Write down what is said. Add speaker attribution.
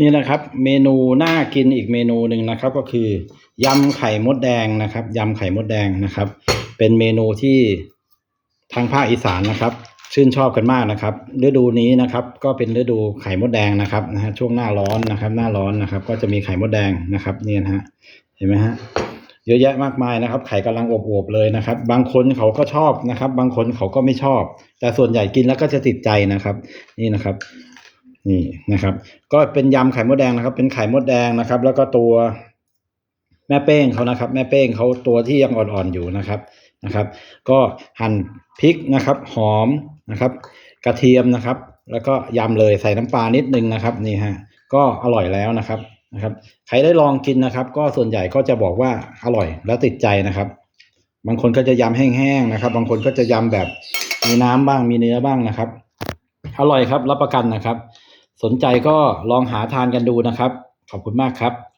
Speaker 1: นี่นะครับ เมนูน่ากินอีกเมนูหนึ่งนะครับ ก็คือยำไข่มดแดงนะครับยำไข่มดแดงนะครับ เป็นเมนูที่ทางภาคอีสานนะครับ ชื่นชอบกันมากนะครับฤดูนี้นะครับ ก็เป็นฤดูไข่มดแดงนะครับนะฮะช่วงหน้าร้อนนะครับ หน้าร้อนนะครับ ก็จะมีไข่มดแดงนะครับเนี่ยนะฮะเห็นไหมฮะเยอะแยะมากมายนะครับ ไข่กำลังอบๆเลยนะครับ บางคนเขาก็ชอบนะครับ บางคนเขาก็ไม่ชอบ แต่ส่วนใหญ่กินแล้วก็จะติดใจนะครับ นี่นะครับ นี่นะครับ ก็เป็นยำไข่มดแดงนะครับ เป็นไข่มดแดงนะครับ แล้วก็ตัวแม่เป้งเขานะครับ แม่เป้งเขาตัวที่ยังอ่อนๆอยู่นะครับนะครับ ก็หั่นพริกนะครับ หอมนะครับ กระเทียมนะครับ แล้วก็ยำเลยใส่น้ำปลานิดนึงนะครับนี่ฮะก็อร่อยแล้วนะครับนะครับใครได้ลองกินนะครับ ก็ส่วนใหญ่ก็จะบอกว่าอร่อยและติดใจนะครับ บางคนก็จะยำแห้งๆนะครับ บางคนก็จะยำแบบมีน้ำบ้างมีเนื้อบ้างนะครับ อร่อยครับรับประกันนะครับ สนใจก็ลองหาทานกันดูนะครับ ขอบคุณมากครับ